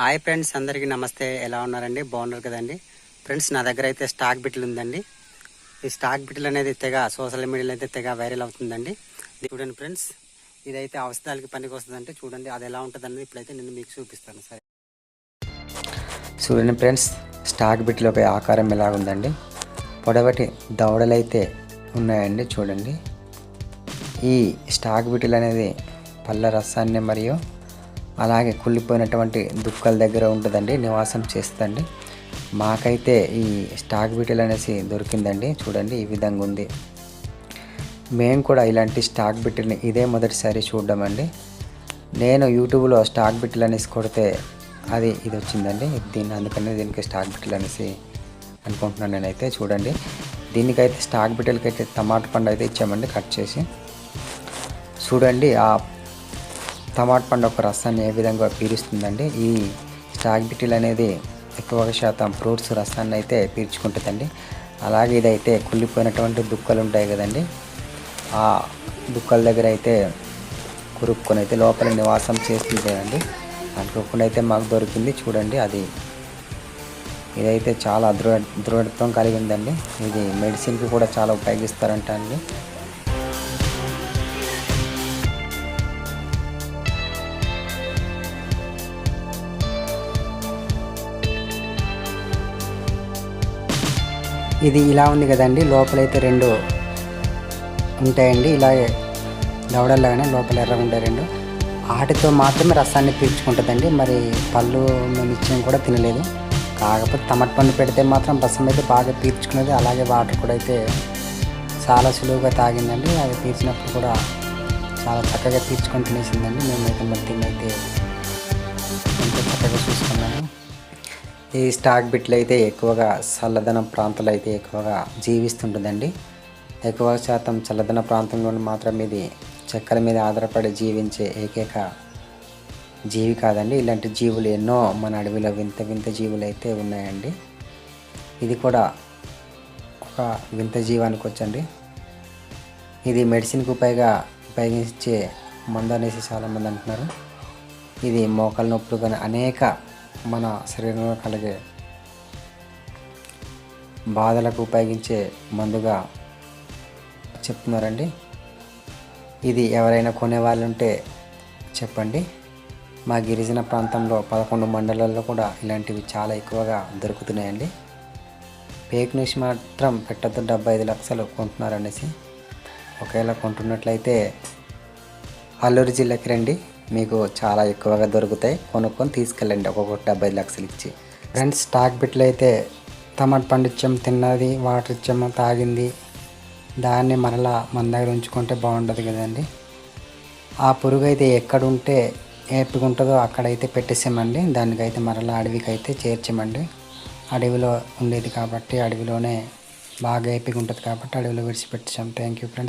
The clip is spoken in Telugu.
హాయ్ ఫ్రెండ్స్ అందరికీ నమస్తే. ఎలా ఉన్నారండి? బాగున్నారు కదండి? ఫ్రెండ్స్ నా దగ్గర అయితే స్టాక్ బిట్లు ఉందండి. ఈ స్టాక్ బిట్లు అనేది తెగ సోషల్ మీడియాలో అయితే తెగ వైరల్ అవుతుందండి. చూడండి ఫ్రెండ్స్ ఇదైతే అవసరాలకి పనికి వస్తుందంటే చూడండి అది ఎలా ఉంటుంది అనేది ఇప్పుడైతే నేను మీకు చూపిస్తాను సరే. చూడండి ఫ్రెండ్స్ స్టాక్ బిట్లో ఆకారం ఎలా ఉందండి? పొడవటి దవడలైతే ఉన్నాయండి చూడండి. ఈ స్టాక్ బిట్లు అనేది పళ్ళ రసాన్ని మరియు అలాగే కుళ్ళిపోయినటువంటి దుక్కల దగ్గర ఉంటుందండి నివాసం చేస్తుందండి. మాకైతే ఈ స్టాక్ బీటిల్ అనేసి దొరికిందండి చూడండి ఈ విధంగా ఉంది. మేము కూడా ఇలాంటి స్టాక్ బిట్టిల్ని ఇదే మొదటిసారి చూడడం అండి నేను యూట్యూబ్లో స్టాక్ బిట్టిల్ అనేసి కొడితే అది ఇది వచ్చిందండి. దీన్ని అందుకనే దీనికి స్టాక్ బిట్టిల్ అనేసి అనుకుంటున్నాను నేనైతే చూడండి. దీనికైతే స్టాక్ బిట్టిల్కి అయితే టమాటా పండు అయితే ఇచ్చామండి కట్ చేసి. చూడండి ఆ టమాటా పండు ఒక రసాన్ని ఏ విధంగా పీలుస్తుందండి ఈ స్టాక్ బిటిల్ అనేది ఎక్కువ శాతం ఫ్రూట్స్ రసాన్ని అయితే పీల్చుకుంటుందండి. అలాగే ఇదైతే కుళ్ళిపోయినటువంటి దుక్కలు ఉంటాయి కదండి. ఆ దుక్కల దగ్గర అయితే కురుక్కొని అయితే లోపల నివాసం చేస్తుందండి అనుకోకుండా అయితే మాకు దొరికింది చూడండి అది. ఇదైతే చాలా దృఢ దృఢత్వం కలిగి ఉందండి. ఇది మెడిసిన్కి కూడా చాలా ఉపయోగిస్తారంట అండి ఇది ఇలా ఉంది కదండి లోపలైతే రెండు ఉంటాయండి ఇలాగే దవడల్లాగానే లోపల ఎర్రగా ఉంటాయి రెండు. వాటితో మాత్రమే రసాన్ని పీల్చుకుంటుందండి మరి పళ్ళు మేము ఇచ్చిన కూడా తినలేదు. కాకపోతే టమాటా పండు పెడితే మాత్రం రసం అయితే బాగా పీల్చుకునేది అలాగే వాటర్ కూడా అయితే చాలా సులువుగా తాగిందండి అది పీల్చినప్పుడు కూడా చాలా చక్కగా పీల్చుకొని తినేసిందండి. మేమైతే మరి దీన్ని అయితే ఎంతో చక్కగా చూసుకున్నాము. ఈ స్టాక్ బిట్లు అయితే ఎక్కువగా చల్లదనం ప్రాంతాలు అయితే ఎక్కువగా జీవిస్తుంటుందండి. ఎక్కువ శాతం చల్లదన ప్రాంతంలో మాత్రం ఇది చక్కెర మీద ఆధారపడి జీవించే ఏకైక జీవి కాదండి. ఇలాంటి జీవులు ఎన్నో మన అడవిలో వింత వింత జీవులు అయితే ఉన్నాయండి. ఇది కూడా ఒక వింత జీవానికి వచ్చండి. ఇది మెడిసిన్కి ఉపయోగ ఉపయోగించే మందు అనేసి చాలామంది అంటున్నారు. ఇది మోకాల నొప్పులు కానీ అనేక మన శరీరంలో కలిగే బాధలకు ఉపయోగించే మందుగా చెప్తున్నారండి. ఇది ఎవరైనా కొనే వాళ్ళు ఉంటే చెప్పండి. మా గిరిజన ప్రాంతంలో పదకొండు మండలాల్లో కూడా ఇలాంటివి చాలా ఎక్కువగా దొరుకుతున్నాయండి. ఫేక్ న్యూస్ మాత్రం పెట్టద్దు డెబ్బై ఐదు లక్షలు కొంటున్నారనేసి. ఒకవేళ కొంటున్నట్లయితే అల్లూరు జిల్లాకి రండి. మీకు చాలా ఎక్కువగా దొరుకుతాయి. కొనుక్కొని తీసుకెళ్ళండి. ఒక్కొక్కటి డెబ్బై లక్షలు ఇచ్చి. ఫ్రెండ్స్ స్టాక్ బిట్లు అయితే టమాటా పండు ఇచ్చాం తిన్నది వాటర్ ఇచ్చాము తాగింది. దాన్ని మరలా మన దగ్గర ఉంచుకుంటే బాగుంటుంది కదండి. ఆ పురుగు అయితే ఎక్కడుంటే ఏపుకుంటుందో అక్కడైతే పెట్టేసామండి. దానికైతే మరలా అడవికి అయితే చేర్చామండి. అడవిలో ఉండేది కాబట్టి అడవిలోనే బాగా ఏపిగా ఉంటుంది కాబట్టి అడవిలో విడిచిపెట్టాం థ్యాంక్ యూ ఫ్రెండ్స్